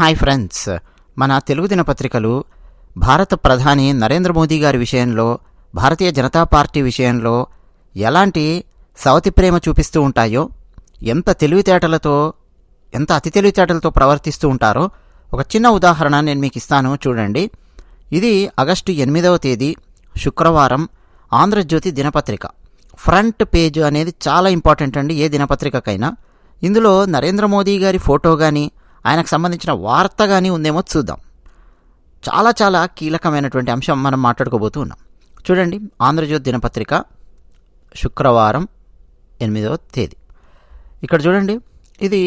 Hi friends. మన తెలుగు దినపత్రికలు భారత ప్రధాని నరేంద్ర మోదీ గారి విషయంలో భారతీయ జనతా పార్టీ విషయంలో ఎలాంటి సవతి ప్రేమ చూపిస్తూ ఉంటాయో ఎంత తెలివితేటలతో ఎంత అతి తెలివితేటలతో ప్రవర్తిస్తూ ఉంటారో ఒక చిన్న ఉదాహరణ నేను మీకు ఇస్తాను చూడండి. ఇది ఆగస్టు ఎనిమిదవ తేదీ శుక్రవారం ఆంధ్రజ్యోతి దినపత్రిక. ఫ్రంట్ పేజ్ అనేది చాలా ఇంపార్టెంట్ అండి ఏ దినపత్రికకైనా. ఇందులో నరేంద్ర మోదీ గారి ఫోటో కానీ ఆయనకు సంబంధించిన వార్త కానీ ఉందేమో చూద్దాం. చాలా చాలా కీలకమైనటువంటి అంశం మనం మాట్లాడుకోబోతూ ఉన్నాం. చూడండి ఆంధ్రజ్యోతి దినపత్రిక శుక్రవారం ఎనిమిదవ తేదీ. ఇక్కడ చూడండి ఇది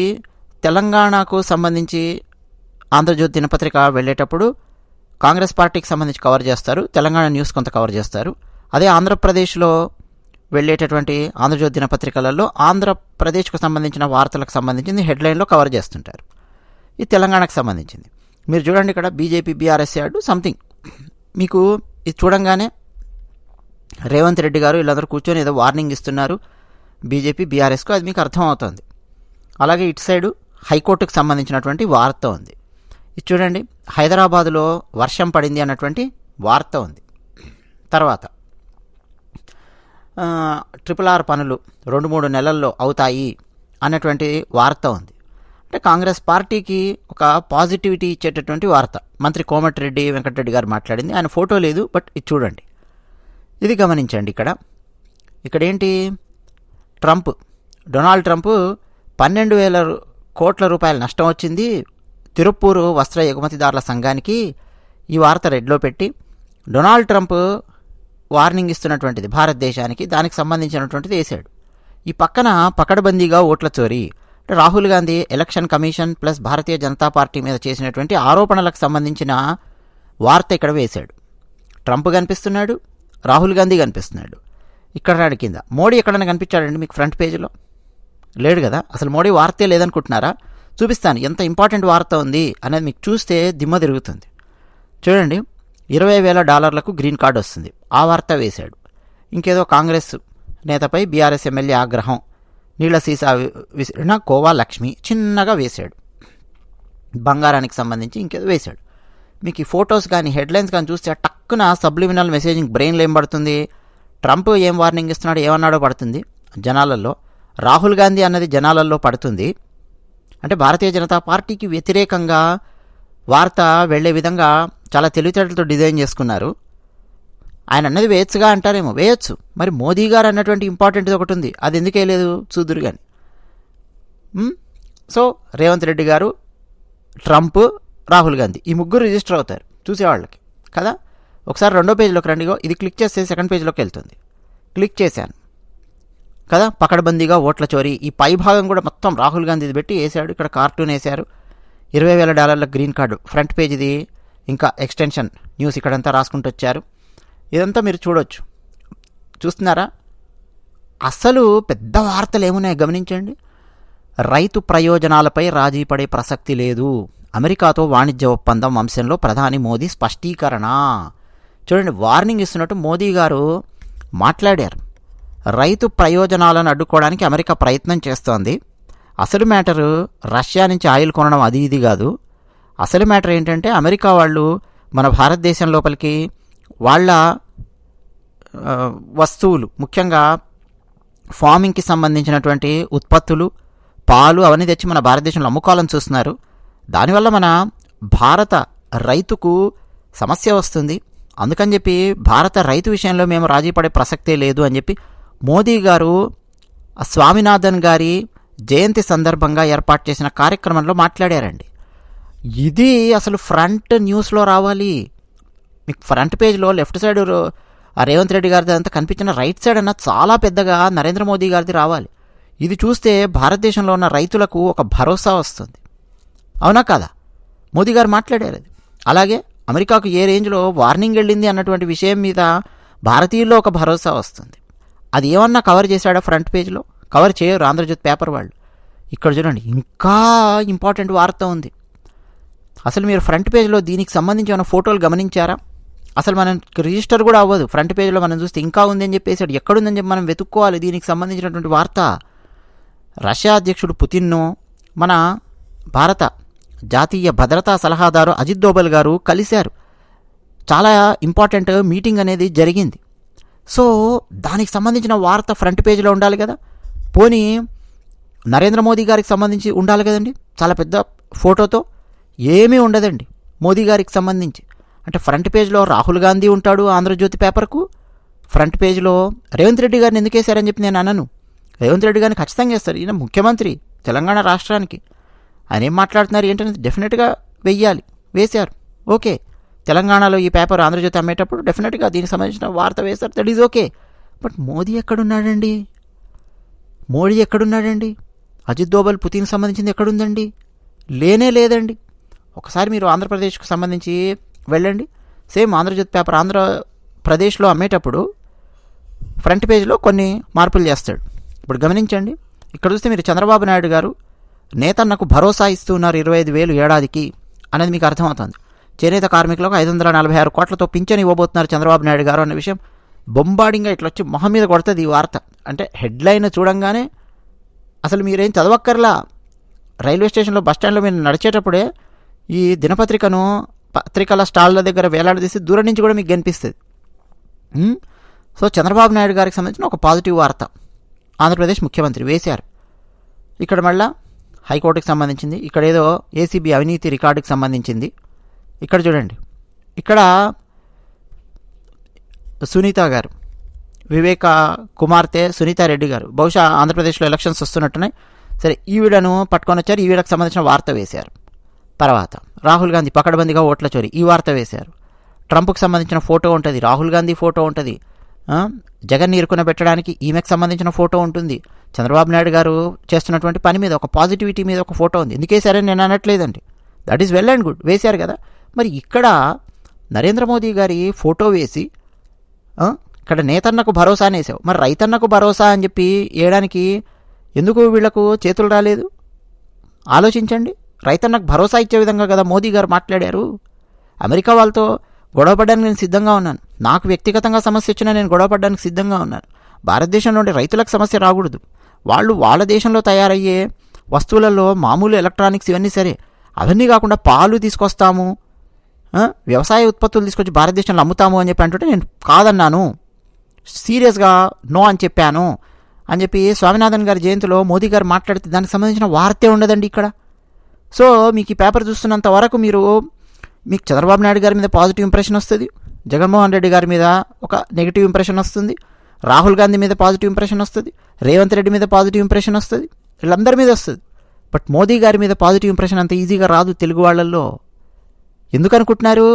తెలంగాణకు సంబంధించి ఆంధ్రజ్యోతి దినపత్రిక వెళ్ళేటప్పుడు కాంగ్రెస్ పార్టీకి సంబంధించి కవర్ చేస్తారు తెలంగాణ న్యూస్ కొంత కవర్ చేస్తారు. అదే ఆంధ్రప్రదేశ్లో వెళ్ళేటటువంటి ఆంధ్రజ్యోతి దినపత్రికలలో ఆంధ్రప్రదేశ్కు సంబంధించిన వార్తలకు సంబంధించింది హెడ్లైన్లో కవర్ చేస్తుంటారు. ఇది తెలంగాణకు సంబంధించింది. మీరు చూడండి ఇక్కడ బీజేపీ బీఆర్ఎస్ యాడ్ సంథింగ్ మీకు ఇది చూడంగానే రేవంత్ రెడ్డి గారు వీళ్ళందరూ కూర్చొని ఏదో వార్నింగ్ ఇస్తున్నారు. బీజేపీ బీఆర్ఎస్కు అది మీకు అర్థమవుతుంది. అలాగే ఇటు సైడు హైకోర్టుకు సంబంధించినటువంటి వార్త ఉంది. ఇది చూడండి హైదరాబాదులో వర్షం పడింది అన్నటువంటి వార్త ఉంది. తర్వాత ట్రిపుల్ ఆర్ పనులు రెండు మూడు నెలల్లో అవుతాయి అన్నటువంటి వార్త ఉంది. అంటే కాంగ్రెస్ పార్టీకి ఒక పాజిటివిటీ ఇచ్చేటటువంటి వార్త. మంత్రి కోమటిరెడ్డి వెంకటరెడ్డి గారు మాట్లాడింది. ఆయన ఫోటో లేదు బట్ ఇది చూడండి. ఇది గమనించండి ఇక్కడ. ఇక్కడ ఏంటి ట్రంప్. డొనాల్డ్ ట్రంప్ పన్నెండు వేల కోట్ల రూపాయల నష్టం వచ్చింది. తిరుప్పూరు వస్త్ర ఎగుమతిదారుల సంఘానికి ఈ వార్త రెడ్లో పెట్టి డొనాల్డ్ ట్రంప్ వార్నింగ్ ఇస్తున్నటువంటిది భారతదేశానికి దానికి సంబంధించినటువంటిది వేశాడు. ఈ పక్కన పకడ్బందీగా ఓట్ల చోరీ Rahul Gandhi election commission plus Bharatiya Janata party మీద చేసినటువంటి ఆరోపణలకు సంబంధించిన వార్త ఇక్కడ వేశాడు. ట్రంప్ కనిపిస్తున్నాడు రాహుల్ గాంధీ కనిపిస్తున్నాడు. ఇక్కడ రాడు కింద మోడీ ఎక్కడైనా కనిపించాడండి మీకు ఫ్రంట్ పేజీలో? లేడు కదా? అసలు మోడీ వార్తే లేదనుకుంటున్నారా? చూపిస్తాను ఎంత ఇంపార్టెంట్ వార్త ఉంది అనేది మీకు చూస్తే దిమ్మ తిరుగుతుంది. చూడండి ఇరవై వేల డాలర్లకు గ్రీన్ కార్డు వస్తుంది. ఆ వార్త వేశాడు. ఇంకేదో కాంగ్రెస్ నేతపై బీఆర్ఎస్ ఎమ్మెల్యే ఆగ్రహం. నీళ్ళ సీసా విసిరిన కోవా లక్ష్మి చిన్నగా వేశాడు. బంగారానికి సంబంధించి ఇంకేదో వేశాడు. మీకు ఈ ఫొటోస్ కానీ హెడ్లైన్స్ కానీ చూస్తే టక్కున సబ్లిమినల్ మెసేజింగ్ బ్రెయిన్లో ఏం పడుతుంది? ట్రంప్ ఏం వార్నింగ్ ఇస్తున్నాడు ఏమన్నాడో పడుతుంది. జనాలలో రాహుల్ గాంధీ అన్నది జనాలలో పడుతుంది. అంటే భారతీయ జనతా పార్టీకి వ్యతిరేకంగా వార్త వెళ్ళే విధంగా చాలా తెలివితేటలతో డిజైన్ చేసుకున్నారు. ఆయన అన్నది వేయచ్చుగా అంటారేమో. వేయచ్చు. మరి మోదీ గారు అన్నటువంటి ఇంపార్టెంట్ ఒకటి ఉంది అది ఎందుకు వేయలేదు చూదురు కానీ సో రేవంత్ రెడ్డి గారు ట్రంప్ రాహుల్ గాంధీ ఈ ముగ్గురు రిజిస్టర్ అవుతారు. చూసేవాళ్ళకి. కదా? ఒకసారి రెండో పేజీలోకి రండిగో ఇది క్లిక్ చేస్తే సెకండ్ పేజీలోకి వెళ్తుంది. క్లిక్ చేశాను. కదా? పకడ్బందీగా ఓట్ల చోరీ. ఈ పై భాగం కూడా మొత్తం రాహుల్ గాంధీది పెట్టి వేసాడు ఇక్కడ కార్టూన్ వేశారు. ఇరవై వేల డాలర్ల గ్రీన్ కార్డు. ఫ్రంట్ పేజీది ఇంకా ఎక్స్టెన్షన్ న్యూస్ ఇక్కడంతా రాసుకుంటూ వచ్చారు. ఇదంతా మీరు చూడొచ్చు. చూస్తున్నారా? అసలు పెద్ద వార్తలు ఏమున్నాయి గమనించండి. రైతు ప్రయోజనాలపై రాజీ పడే ప్రసక్తి లేదు. అమెరికాతో వాణిజ్య ఒప్పందం అంశంలో ప్రధాని మోదీ స్పష్టీకరణ. చూడండి వార్నింగ్ ఇస్తున్నట్టు మోదీ గారు మాట్లాడారు. రైతు ప్రయోజనాలను అడ్డుకోవడానికి అమెరికా ప్రయత్నం చేస్తోంది. అసలు మ్యాటరు రష్యా నుంచి ఆయిల్ కొనడం అది ఇది కాదు. అసలు మ్యాటర్ ఏంటంటే అమెరికా వాళ్ళు మన భారతదేశం లోపలికి వాళ్ళ వస్తువులు ముఖ్యంగా ఫార్మింగ్కి సంబంధించినటువంటి ఉత్పత్తులు పాలు అవన్నీ తెచ్చి మన భారతదేశంలో అమ్ముకోవాలని చూస్తున్నారు. దానివల్ల మన భారత రైతుకు సమస్య వస్తుంది. అందుకని చెప్పి భారత రైతు విషయంలో మేము రాజీ పడే ప్రసక్తే లేదు అని చెప్పి మోదీ గారు స్వామినాథన్ గారి జయంతి సందర్భంగా ఏర్పాటు చేసిన కార్యక్రమంలో మాట్లాడారండి. ఇది అసలు ఫ్రంట్ న్యూస్లో రావాలి. మీకు ఫ్రంట్ పేజ్లో లెఫ్ట్ సైడ్ రేవంత్ రెడ్డి గారిది అంతా కనిపించిన రైట్ సైడ్ అన్న చాలా పెద్దగా నరేంద్ర మోదీ గారిది రావాలి. ఇది చూస్తే భారతదేశంలో ఉన్న రైతులకు ఒక భరోసా వస్తుంది. అవునా కాదా? మోదీ గారు మాట్లాడారు అది. అలాగే అమెరికాకు ఏ రేంజ్లో వార్నింగ్ వెళ్ళింది అన్నటువంటి విషయం మీద భారతీయుల్లో ఒక భరోసా వస్తుంది. అది ఏమన్నా కవర్ చేశాడా ఫ్రంట్ పేజ్లో? కవర్ చేయరు ఆంధ్రజ్యోతి పేపర్ వాళ్ళు. ఇక్కడ చూడండి ఇంకా ఇంపార్టెంట్ వార్త ఉంది. అసలు మీరు ఫ్రంట్ పేజ్లో దీనికి సంబంధించి ఏమైనా ఫోటోలు గమనించారా? అసలు మనం రిజిస్టర్ కూడా అవ్వదు. ఫ్రంట్ పేజ్లో మనం చూస్తే ఇంకా ఉందని చెప్పేసాడు ఎక్కడుందని చెప్పి మనం వెతుక్కోవాలి. దీనికి సంబంధించినటువంటి వార్త. రష్యా అధ్యక్షుడు పుతిన్ను మన భారత జాతీయ భద్రతా సలహాదారు అజిత్ దోబల్ గారు కలిశారు. చాలా ఇంపార్టెంట్ మీటింగ్ అనేది జరిగింది. సో దానికి సంబంధించిన వార్త ఫ్రంట్ పేజీలో ఉండాలి కదా. పోనీ నరేంద్ర మోదీ గారికి సంబంధించి ఉండాలి కదండి. చాలా పెద్ద ఫోటోతో. ఏమీ ఉండదండి. మోదీ గారికి సంబంధించి. అంటే ఫ్రంట్ పేజ్లో రాహుల్ గాంధీ ఉంటాడు ఆంధ్రజ్యోతి పేపర్కు. ఫ్రంట్ పేజ్లో రేవంత్ రెడ్డి గారిని ఎందుకు వేశారని చెప్పి నేను అనను. రేవంత్ రెడ్డి గారిని ఖచ్చితంగా వేస్తారు. ఈయన ముఖ్యమంత్రి తెలంగాణ రాష్ట్రానికి. ఆయన ఏం మాట్లాడుతున్నారు ఏంటనేది డెఫినెట్గా వెయ్యాలి. వేశారు. ఓకే. తెలంగాణలో ఈ పేపర్ ఆంధ్రజ్యోతి అమ్మేటప్పుడు డెఫినెట్గా దీనికి సంబంధించిన వార్త వేశారు. That is okay but Modi ఎక్కడున్నాడండి? Modi ఎక్కడున్నాడండి? అజిత్ దోబల్ పుతిన్ సంబంధించింది ఎక్కడుందండి? లేనే లేదండి. ఒకసారి మీరు ఆంధ్రప్రదేశ్కు సంబంధించి వెళ్ళండి. సేమ్ ఆంధ్రజ్యోతి పేపర్ ఆంధ్రప్రదేశ్లో అమ్మేటప్పుడు ఫ్రంట్ పేజ్లో కొన్ని మార్పులు చేస్తాడు. ఇప్పుడు గమనించండి. ఇక్కడ చూస్తే మీరు చంద్రబాబు నాయుడు గారు నేతన్నకు భరోసా ఇస్తున్నారు ఇరవై ఐదు వేలు ఏడాదికి అనేది మీకు అర్థమవుతుంది. చేనేత కార్మికులకు ఐదు వందల నలభై ఆరు కోట్లతో పింఛను ఇవ్వబోతున్నారు చంద్రబాబు నాయుడు గారు అనే విషయం బొంబాడింగా ఇట్లా వచ్చి మొహం మీద కొడుతుంది ఈ వార్త. అంటే హెడ్లైన్ చూడంగానే అసలు మీరేం చదవక్కర్లా. రైల్వే స్టేషన్లో బస్ స్టాండ్లో మీరు నడిచేటప్పుడే ఈ దినపత్రికను పత్రికల స్టాళ్ళ దగ్గర వేలాడదీసి దూరం నుంచి కూడా మీకు కనిపిస్తుంది సో చంద్రబాబు నాయుడు గారికి సంబంధించిన ఒక పాజిటివ్ వార్త. ఆంధ్రప్రదేశ్ ముఖ్యమంత్రి వేశారు. ఇక్కడ మళ్ళా హైకోర్టుకి సంబంధించింది. ఇక్కడ ఏదో ఏసీబీ అవినీతి రికార్డుకి సంబంధించింది. ఇక్కడ చూడండి. ఇక్కడ సునీత గారు వివేక కుమార్తె సునీతారెడ్డి గారు బహుశా ఆంధ్రప్రదేశ్లో ఎలక్షన్స్ వస్తున్నట్టున్నాయి. సరే ఈవిడను పట్టుకొని వచ్చారు. ఈవిడకు సంబంధించిన వార్త వేశారు. తర్వాత రాహుల్ గాంధీ పకడ్బందీగా ఓట్ల చోరీ. ఈ వార్త వేశారు. ట్రంప్కు సంబంధించిన ఫోటో ఉంటుంది. రాహుల్ గాంధీ ఫోటో ఉంటుంది. జగన్ ఇరుకున పెట్టడానికి ఈమెకు సంబంధించిన ఫోటో ఉంటుంది. చంద్రబాబు నాయుడు గారు చేస్తున్నటువంటి పని మీద ఒక పాజిటివిటీ మీద ఒక ఫోటో ఉంది. ఎందుకే సరే నేను అనట్లేదండి. That is well and good వేశారు కదా. మరి ఇక్కడ నరేంద్ర మోదీ గారి ఫోటో వేసి ఇక్కడ నేతన్నకు భరోసా అనేసావు. మరి రైతన్నకు భరోసా అని చెప్పి వేయడానికి ఎందుకు వీళ్ళకు చేతులు రాలేదు? ఆలోచించండి. రైతన్నకు భరోసా ఇచ్చే విధంగా కదా మోదీ గారు మాట్లాడారు? అమెరికా వాళ్ళతో గొడవపడడానికి నేను సిద్ధంగా ఉన్నాను. నాకు వ్యక్తిగతంగా సమస్య వచ్చినా నేను గొడవపడడానికి సిద్ధంగా ఉన్నాను. భారతదేశం నుండి రైతులకు సమస్య రాకూడదు. వాళ్ళు వాళ్ళ దేశంలో తయారయ్యే వస్తువులలో మామూలు ఎలక్ట్రానిక్స్ ఇవన్నీ సరే. అవన్నీ కాకుండా పాలు తీసుకొస్తాము. వ్యవసాయ ఉత్పత్తులు తీసుకొచ్చి భారతదేశంలో అమ్ముతాము అని చెప్పి అంటుంటే నేను కాదన్నాను. సీరియస్గా నో అని చెప్పాను. అని చెప్పి స్వామినాథన్ గారి జయంతిలో మోదీ గారు మాట్లాడితే దానికి సంబంధించిన వార్తే ఉండదండి ఇక్కడ. సో మీకు ఈ పేపర్ చూస్తున్నంత వరకు మీరు మీకు చంద్రబాబు నాయుడు గారి మీద పాజిటివ్ ఇంప్రెషన్ వస్తుంది జగన్మోహన్ రెడ్డి గారి మీద ఒక నెగిటివ్ ఇంప్రెషన్ వస్తుంది రాహుల్ గాంధీ మీద పాజిటివ్ ఇంప్రెషన్ వస్తుంది రేవంత్ రెడ్డి మీద పాజిటివ్ ఇంప్రెషన్ వస్తుంది వీళ్ళందరి మీద వస్తుంది. బట్ మోదీ గారి మీద పాజిటివ్ ఇంప్రెషన్ అంత ఈజీగా రాదు తెలుగు వాళ్ళల్లో. ఎందుకు అనుకుంటున్నారు?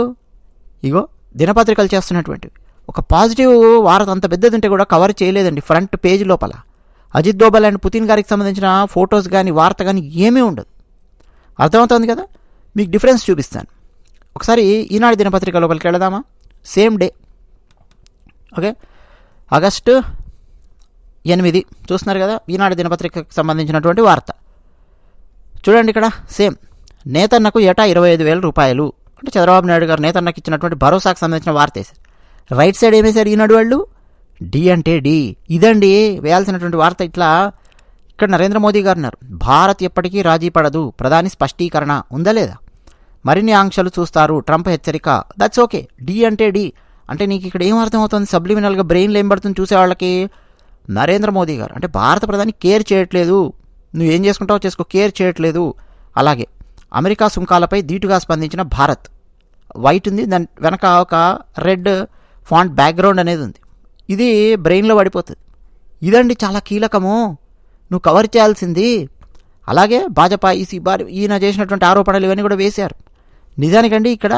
ఇగో దినపత్రికలు చేస్తున్నటువంటివి. ఒక పాజిటివ్ వార్త అంత పెద్దది ఉంటే కూడా కవర్ చేయలేదండి ఫ్రంట్ పేజ్ లోపల. అజిత్ దోబల్ అండ్ పుతిన్ గారికి సంబంధించిన ఫొటోస్ కానీ వార్త కానీ ఏమీ ఉండదు. అర్థమవుతుంది కదా? మీకు డిఫరెన్స్ చూపిస్తాను. ఒకసారి ఈనాడు దినపత్రిక లోపలికి వెళదామా? Same day. ఓకే? ఆగస్టు ఎనిమిది. చూస్తున్నారు కదా? ఈనాడు దినపత్రికకు సంబంధించినటువంటి వార్త. చూడండి ఇక్కడ. సేమ్. నేతన్నకు ఏటా ఇరవై ఐదు వేల రూపాయలు. అంటే చంద్రబాబు నాయుడు గారు నేతన్నకు ఇచ్చినటువంటి భరోసాకు సంబంధించిన వార్త వేశారు రైట్ సైడ్ ఏమేశారు ఈనాడు వాళ్ళు? డి అంటే డి. ఇదండి వేయాల్సినటువంటి వార్త. ఇట్లా ఇక్కడ నరేంద్ర మోదీ గారు అన్నారు భారత్ ఎప్పటికీ రాజీ పడదు. ప్రధాని స్పష్టీకరణ ఉందా లేదా? మరిన్ని ఆంక్షలు చూస్తారు ట్రంప్ హెచ్చరిక. దట్స్ ఓకే డి అంటే డి అంటే నీకు ఇక్కడ ఏం అర్థమవుతుంది? సబ్లిమినల్గా బ్రెయిన్లో ఏం పడుతుంది చూసేవాళ్ళకి నరేంద్ర మోదీ గారు అంటే భారత ప్రధాని కేర్ చేయట్లేదు. నువ్వు ఏం చేసుకుంటావో చేసుకో. కేర్ చేయట్లేదు. అలాగే అమెరికా సుంకాలపై ధీటుగా స్పందించిన భారత్. వైట్ ఉంది. దాని వెనక ఒక రెడ్ ఫాంట్ బ్యాక్గ్రౌండ్ అనేది ఉంది. ఇది బ్రెయిన్లో పడిపోతుంది. ఇదండి చాలా కీలకము. నువ్వు కవర్ చేయాల్సింది. అలాగే భాజపా ఈసీ బారి ఈయన చేసినటువంటి ఆరోపణలు ఇవన్నీ కూడా వేశారు. నిజానికండి ఇక్కడ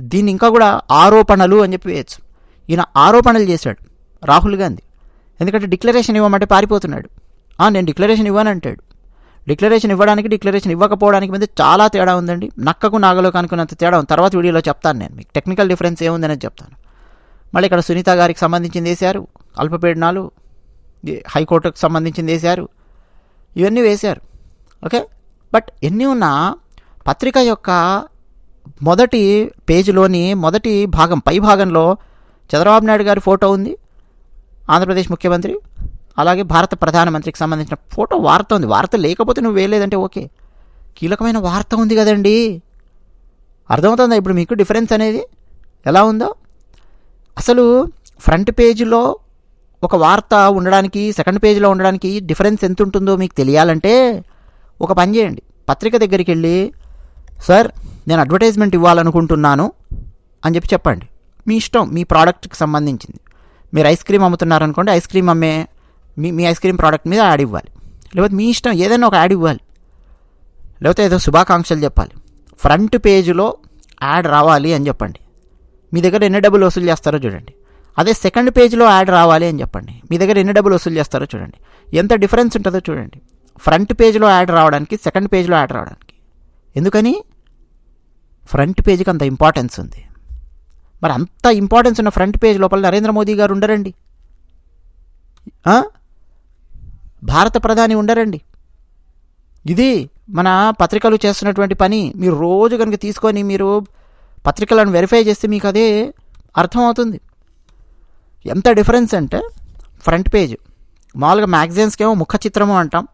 దీన్ని ఇంకా కూడా ఆరోపణలు అని చెప్పి వేయచ్చు. ఈయన ఆరోపణలు చేశాడు రాహుల్ గాంధీ. ఎందుకంటే డిక్లరేషన్ ఇవ్వమంటే పారిపోతున్నాడు. నేను డిక్లరేషన్ ఇవ్వనంటాడు. డిక్లరేషన్ ఇవ్వడానికి డిక్లరేషన్ ఇవ్వకపోవడానికి మీద చాలా తేడా ఉందండి. నక్కకు నాగలో కనుకున్నంత తేడా ఉంది. తర్వాత వీడియోలో చెప్తాను నేను. మీకు టెక్నికల్ డిఫరెన్స్ ఏముందనేది చెప్తాను. మళ్ళీ ఇక్కడ సునీత గారికి సంబంధించింది వేశారు. అల్పపీడనాలు హైకోర్టుకు సంబంధించింది వేశారు. ఇవన్నీ వేశారు. ఓకే? బట్ ఎన్ని ఉన్నా పత్రిక యొక్క మొదటి పేజీలోని మొదటి భాగం పై భాగంలో చంద్రబాబు నాయుడు గారి ఫోటో ఉంది ఆంధ్రప్రదేశ్ ముఖ్యమంత్రి అలాగే భారత ప్రధానమంత్రికి సంబంధించిన ఫోటో వార్త ఉంది. వార్త లేకపోతే నువ్వు వేయలేదంటే ఓకే. కీలకమైన వార్త ఉంది కదండి. అర్థమవుతుందా ఇప్పుడు మీకు డిఫరెన్స్ అనేది? ఎలా ఉందో? అసలు ఫ్రంట్ పేజీలో ఒక వార్త ఉండడానికి సెకండ్ పేజీలో ఉండడానికి డిఫరెన్స్ ఎంత ఉంటుందో మీకు తెలియాలంటే ఒక పని చేయండి. పత్రిక దగ్గరికి వెళ్ళి సార్ నేను అడ్వర్టైజ్మెంట్ ఇవ్వాలనుకుంటున్నాను అని చెప్పి చెప్పండి. మీ ఇష్టం మీ ప్రోడక్ట్కి సంబంధించింది. మీరు ఐస్ క్రీమ్ అమ్ముతున్నారనుకోండి ఐస్ క్రీమ్ అమ్మే మీ మీ ఐస్ క్రీమ్ ప్రోడక్ట్ మీద యాడ్ ఇవ్వాలి. లేకపోతే మీ ఇష్టం ఏదైనా ఒక యాడ్ ఇవ్వాలి. లేకపోతే ఏదో శుభాకాంక్షలు చెప్పాలి. ఫ్రంట్ పేజీలో యాడ్ రావాలి అని చెప్పండి. మీ దగ్గర ఎన్ని డబ్బులు వసూలు చేస్తారో చూడండి. అదే సెకండ్ పేజ్లో యాడ్ రావాలి అని చెప్పండి. మీ దగ్గర ఎన్ని డబ్బులు వసూలు చేస్తారో చూడండి. ఎంత డిఫరెన్స్ ఉంటుందో చూడండి. ఫ్రంట్ పేజ్లో యాడ్ రావడానికి సెకండ్ పేజ్లో యాడ్ రావడానికి. ఎందుకని? ఫ్రంట్ పేజ్కి అంత ఇంపార్టెన్స్ ఉంది. మరి అంత ఇంపార్టెన్స్ ఉన్న ఫ్రంట్ పేజ్ లోపల నరేంద్ర మోదీ గారు ఉండరండి. భారత ప్రధాని ఉండరండి. ఇది మన పత్రికలు చేస్తున్నటువంటి పని. మీరు రోజు కనుక తీసుకొని మీరు పత్రికలను వెరిఫై చేస్తే మీకు అదే అర్థమవుతుంది. ఎంత డిఫరెన్స్ అంటే ఫ్రంట్ పేజ్. మామూలుగా మ్యాగజైన్స్కి ఏమో ముఖ చిత్రము అంటాం.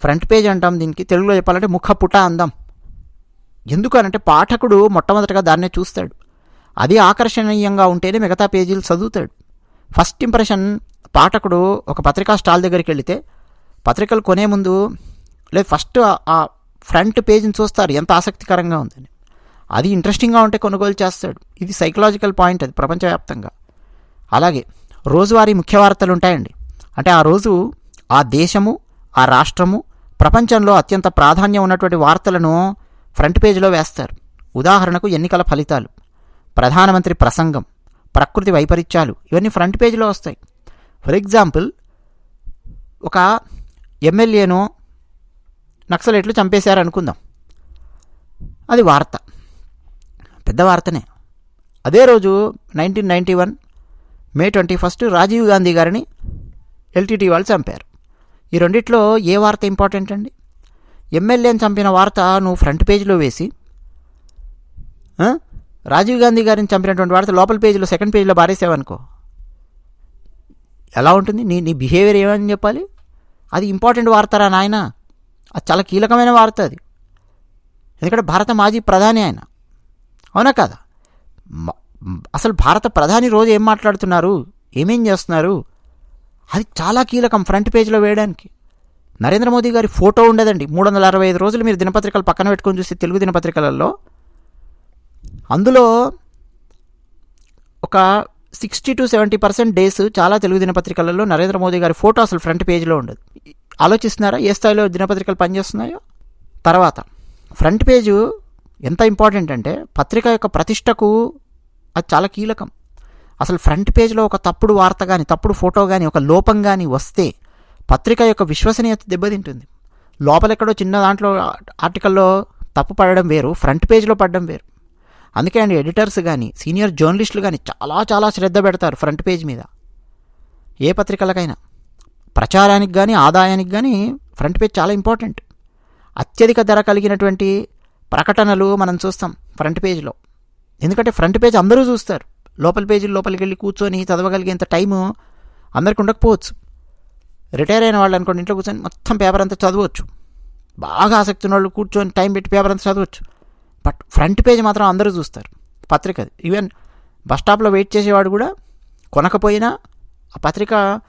ఫ్రంట్ పేజ్ అంటాం దీనికి. తెలుగులో చెప్పాలంటే ముఖ పుట అందాం. ఎందుకనంటే పాఠకుడు మొట్టమొదటగా దాన్నే చూస్తాడు. అది ఆకర్షణీయంగా ఉంటేనే మిగతా పేజీలు చదువుతాడు. ఫస్ట్ ఇంప్రెషన్ పాఠకుడు ఒక పత్రికా స్టాల్ దగ్గరికి వెళితే పత్రికలు కొనే ముందు లేదు ఫస్ట్ ఆ ఫ్రంట్ పేజీని చూస్తారు. ఎంత ఆసక్తికరంగా ఉందని. అది ఇంట్రెస్టింగ్గా ఉంటే కొనుగోలు చేస్తాడు. ఇది సైకలాజికల్ పాయింట్ అది ప్రపంచవ్యాప్తంగా. అలాగే రోజువారీ ముఖ్య వార్తలు ఉంటాయండి అంటే ఆ రోజు ఆ దేశము ఆ రాష్ట్రము ప్రపంచంలో అత్యంత ప్రాధాన్యం ఉన్నటువంటి వార్తలను ఫ్రంట్ పేజీలో వేస్తారు. ఉదాహరణకు ఎన్నికల ఫలితాలు ప్రధానమంత్రి ప్రసంగం ప్రకృతి వైపరీత్యాలు ఇవన్నీ ఫ్రంట్ పేజీలో వస్తాయి. ఫర్ ఎగ్జాంపుల్ ఒక ఎమ్మెల్యేను నక్సలెట్లు చంపేశారు అనుకుందాం అది వార్త. పెద్ద వార్తనే. అదే రోజు nineteen ninety one May twenty first Rajiv Gandhi గారిని ఎల్టీటీ వాళ్ళు చంపారు. ఈ రెండిట్లో ఏ వార్త ఇంపార్టెంట్ అండి? ఎమ్మెల్యేని చంపిన వార్త నువ్వు ఫ్రంట్ పేజీలో వేసి రాజీవ్ గాంధీ గారిని చంపినటువంటి వార్త లోపల పేజీలో సెకండ్ పేజీలో బారేసావనుకో ఎలా ఉంటుంది? నీ నీ బిహేవియర్ ఏమని చెప్పాలి? అది ఇంపార్టెంట్ వార్తరా నాయన? అది చాలా కీలకమైన వార్త అది. ఎందుకంటే భారత మాజీ ప్రధాని ఆయన. అవునా కదా? అసలు భారత ప్రధాని రోజు ఏం మాట్లాడుతున్నారు? ఏమేం చేస్తున్నారు? అది చాలా కీలకం ఫ్రంట్ పేజ్లో వేయడానికి. నరేంద్ర మోదీ గారి ఫోటో ఉండదండి. మూడు వందల అరవై ఐదు రోజులు మీరు దినపత్రికలు పక్కన పెట్టుకొని చూస్తే తెలుగు దినపత్రికలలో. అందులో ఒక sixty two seventy percent days చాలా తెలుగు దినపత్రికలలో నరేంద్ర మోదీ గారి ఫోటో అసలు ఫ్రంట్ పేజీలో ఉండదు. ఆలోచిస్తున్నారా? ఏ స్థాయిలో దినపత్రికలు పనిచేస్తున్నాయో? తర్వాత ఫ్రంట్ పేజు ఎంత ఇంపార్టెంట్ అంటే పత్రిక యొక్క ప్రతిష్టకు అది చాలా కీలకం. అసలు ఫ్రంట్ పేజ్లో ఒక తప్పుడు వార్త కానీ తప్పుడు ఫోటో కానీ ఒక లోపం కానీ వస్తే పత్రిక యొక్క విశ్వసనీయత దెబ్బతింటుంది. లోపలెక్కడో చిన్న దాంట్లో ఆర్టికల్లో తప్పు పడడం వేరు ఫ్రంట్ పేజ్లో పడడం వేరు. అందుకే అండి ఎడిటర్స్ కానీ సీనియర్ జర్నలిస్టులు కానీ చాలా చాలా శ్రద్ధ పెడతారు ఫ్రంట్ పేజ్ మీద. ఏ పత్రికలకైనా. ప్రచారానికి కానీ ఆదాయానికి కానీ ఫ్రంట్ పేజ్ చాలా ఇంపార్టెంట్. అత్యధిక ధర కలిగినటువంటి ప్రకటనలు మనం చూస్తాం ఫ్రంట్ పేజ్లో. ఎందుకంటే ఫ్రంట్ పేజ్ అందరూ చూస్తారు. లోపల పేజీ లోపలికి వెళ్ళి కూర్చొని చదవగలిగేంత టైము అందరికి ఉండకపోవచ్చు. రిటైర్ అయిన వాళ్ళు అనుకోండి ఇంట్లో కూర్చొని మొత్తం పేపర్ అంతా చదవచ్చు. బాగా ఆసక్తి ఉన్న వాళ్ళు కూర్చొని టైం పెట్టి పేపర్ అంతా చదవచ్చు. బట్ ఫ్రంట్ పేజ్ మాత్రం అందరూ చూస్తారు. పత్రిక ఈవెన్ బస్ స్టాప్లో వెయిట్ చేసేవాడు కూడా కొనకపోయినా ఆ పత్రిక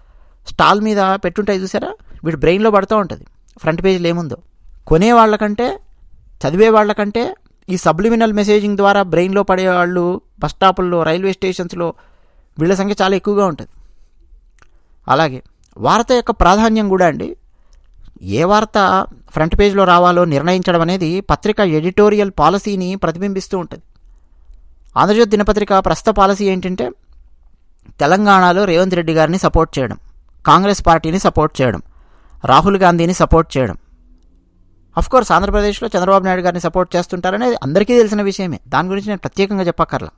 స్టాల్ మీద పెట్టుంటాయి చూసారా? వీడు బ్రెయిన్లో పడుతూ ఉంటుంది. ఫ్రంట్ పేజీలో ఏముందో? కొనే వాళ్ళకంటే చదివే వాళ్ళకంటే ఈ సబ్లిమినల్ మెసేజింగ్ ద్వారా బ్రెయిన్లో పడేవాళ్ళు బస్ స్టాపుల్లో రైల్వే స్టేషన్స్లో వీళ్ళ సంఖ్య చాలా ఎక్కువగా ఉంటుంది. అలాగే వార్త యొక్క ప్రాధాన్యం కూడా అండి. ఏ వార్త ఫ్రంట్ పేజ్లో రావాలో నిర్ణయించడం అనేది పత్రిక ఎడిటోరియల్ పాలసీని ప్రతిబింబిస్తూ ఉంటుంది. ఆంధ్రజ్యోతి దినపత్రిక ప్రస్తుత పాలసీ ఏంటంటే తెలంగాణలో రేవంత్ రెడ్డి గారిని సపోర్ట్ చేయడం కాంగ్రెస్ పార్టీని సపోర్ట్ చేయడం రాహుల్ గాంధీని సపోర్ట్ చేయడం. కోర్స్ ఆంధ్రప్రదేశ్లో చంద్రబాబు నాయుడు గారిని సపోర్ట్ చేస్తుంటారనేది అందరికీ తెలిసిన విషయమే. దాని గురించి నేను ప్రత్యేకంగా చెప్పక్కర్లా.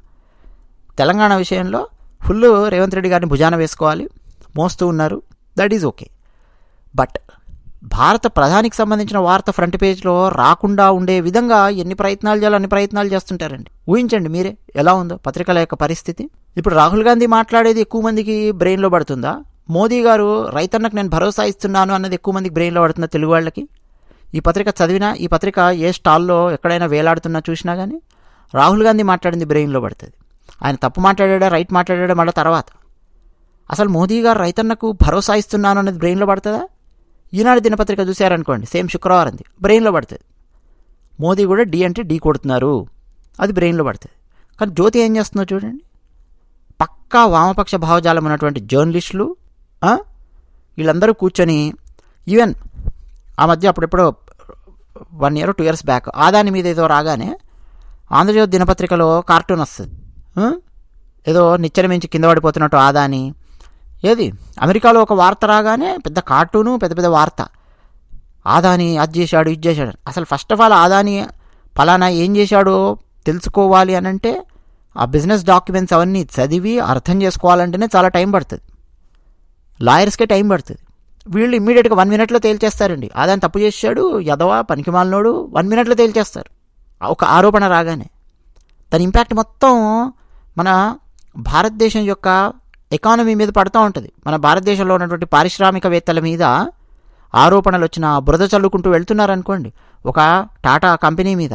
తెలంగాణ విషయంలో ఫుల్ రేవంత్ రెడ్డి గారిని భుజాన వేసుకోవాలి. మోస్తూ ఉన్నారు. దట్ ఈజ్ ఓకే బట్ భారత ప్రధానికి సంబంధించిన వార్త ఫ్రంట్ పేజ్లో రాకుండా ఉండే విధంగా ఎన్ని ప్రయత్నాలు చేయాలో అన్ని ప్రయత్నాలు చేస్తుంటారండి. ఊహించండి మీరే ఎలా ఉందో పత్రికల యొక్క పరిస్థితి. ఇప్పుడు రాహుల్ గాంధీ మాట్లాడేది ఎక్కువ మందికి బ్రెయిన్లో పడుతుందా? మోదీ గారు రైతన్నకు నేను భరోసా ఇస్తున్నాను అన్నది ఎక్కువ మందికి బ్రెయిన్లో పడుతుందా తెలుగు వాళ్ళకి? ఈ పత్రిక చదివినా ఈ పత్రిక ఏ స్టాల్లో ఎక్కడైనా వేలాడుతున్నా చూసినా కానీ రాహుల్ గాంధీ మాట్లాడింది బ్రెయిన్లో పడుతుంది. ఆయన తప్పు మాట్లాడా రైట్ మాట్లాడా మళ్ళీ తర్వాత? అసలు మోదీ గారు రైతన్నకు భరోసా ఇస్తున్నాను అనేది బ్రెయిన్లో పడుతుందా? ఈనాడు దినపత్రిక చూశారనుకోండి సేమ్ శుక్రవారంది బ్రెయిన్లో పడుతుంది. మోదీ కూడా డి అంటే డి కొడుతున్నారు అది బ్రెయిన్లో పడుతుంది. కానీ జ్యోతి ఏం చేస్తుందో చూడండి. పక్కా వామపక్ష భావజాలం ఉన్నటువంటి జర్నలిస్టులు వీళ్ళందరూ కూర్చొని ఈవెన్ ఆ మధ్య అప్పుడెప్పుడో one year two years back Adani మీద ఏదో రాగానే ఆంధ్రజ్యోతి దినపత్రికలో కార్టూన్ వస్తుంది. ఏదో నిచ్చెన మించి కింద పడిపోతున్నట్టు ఆదాని. ఏది? అమెరికాలో ఒక వార్త రాగానే పెద్ద కార్టూను పెద్ద పెద్ద వార్త. ఆదాని అది చేశాడు ఇది చేశాడు. అసలు ఫస్ట్ ఆఫ్ ఆల్ ఆదాని ఫలానా ఏం చేశాడో తెలుసుకోవాలి అని అంటే ఆ బిజినెస్ డాక్యుమెంట్స్ అవన్నీ చదివి అర్థం చేసుకోవాలంటేనే చాలా టైం పడుతుంది. లాయర్స్కే టైం పడుతుంది. వీళ్ళు ఇమ్మీడియట్గా వన్ మినిట్లో తేల్చేస్తారండి. ఆదాని తప్పు చేశాడు యదవా పనికిమాలినోడు వన్ మినిట్లో తేల్చేస్తారు. ఒక ఆరోపణ రాగానే. దాని ఇంపాక్ట్ మొత్తం మన భారతదేశం యొక్క ఎకానమీ మీద పడుతూ ఉంటుంది. మన భారతదేశంలో ఉన్నటువంటి పారిశ్రామికవేత్తల మీద ఆరోపణలు వచ్చిన బురద చల్లుకుంటూ వెళ్తున్నారనుకోండి ఒక టాటా కంపెనీ మీద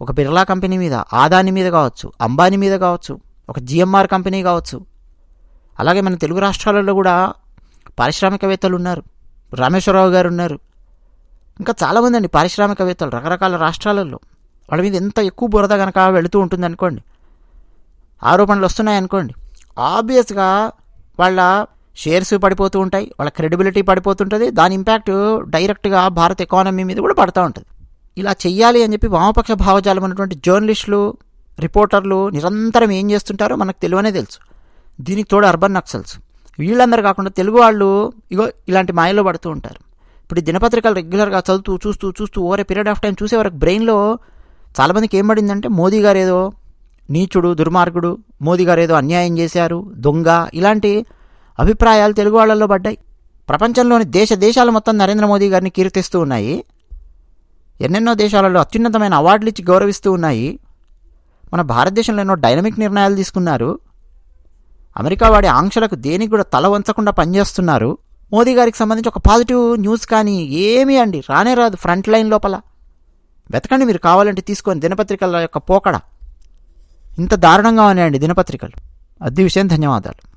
ఒక బిర్లా కంపెనీ మీద ఆదాని మీద కావచ్చు అంబానీ మీద కావచ్చు ఒక జిఎంఆర్ కంపెనీ కావచ్చు అలాగే మన తెలుగు రాష్ట్రాలలో కూడా పారిశ్రామికవేత్తలు ఉన్నారు. రామేశ్వరరావు గారు ఉన్నారు. ఇంకా చాలామంది అండి పారిశ్రామికవేత్తలు రకరకాల రాష్ట్రాలలో. వాళ్ళ మీద ఎంత ఎక్కువ బురద కనుక వెళుతూ ఉంటుంది అనుకోండి ఆరోపణలు వస్తున్నాయి అనుకోండి ఆబ్వియస్గా వాళ్ళ షేర్స్ పడిపోతూ ఉంటాయి వాళ్ళ క్రెడిబిలిటీ పడిపోతుంటుంది దాని ఇంపాక్ట్ డైరెక్ట్గా భారత ఎకానమీ మీద కూడా పడుతూ ఉంటుంది. ఇలా చెయ్యాలి అని చెప్పి వామపక్ష భావజాలం ఉన్నటువంటి జర్నలిస్టులు రిపోర్టర్లు నిరంతరం ఏం చేస్తుంటారో మనకు తెలివనే తెలుసు. దీనికి తోడు అర్బన్ నక్సల్స్. వీళ్ళందరూ కాకుండా తెలుగు వాళ్ళు ఇగో ఇలాంటి మాయలో పడుతూ ఉంటారు. ఇప్పుడు ఈ దినపత్రికలు రెగ్యులర్గా చదువుతూ చూస్తూ చూస్తూ ఓవర్ పీరియడ్ ఆఫ్ టైం చూసే వరకు బ్రెయిన్లో చాలామందికి ఏం పడిందంటే మోదీ గారు ఏదో నీచుడు దుర్మార్గుడు మోదీ గారు ఏదో అన్యాయం చేశారు దొంగ ఇలాంటి అభిప్రాయాలు తెలుగు వాళ్ళల్లో పడ్డాయి. ప్రపంచంలోని దేశ దేశాలు మొత్తం నరేంద్ర మోదీ గారిని కీర్తిస్తూ ఉన్నాయి. ఎన్నెన్నో దేశాలలో అత్యున్నతమైన అవార్డులు ఇచ్చి గౌరవిస్తూ ఉన్నాయి. మన భారతదేశంలో ఎన్నో డైనమిక్ నిర్ణయాలు తీసుకున్నారు. అమెరికా వాడి ఆంక్షలకు దేనికి కూడా తల వంచకుండా పనిచేస్తున్నారు. మోదీ గారికి సంబంధించి ఒక పాజిటివ్ న్యూస్ కానీ ఏమీ అండి రానే రాదు ఫ్రంట్ లైన్ లోపల. వెతకండి మీరు కావాలంటే తీసుకొని దినపత్రికల యొక్క పోకడ. ఇంత దారుణంగా ఉన్నాయండి దినపత్రికలు. అద్దె విషయం ధన్యవాదాలు.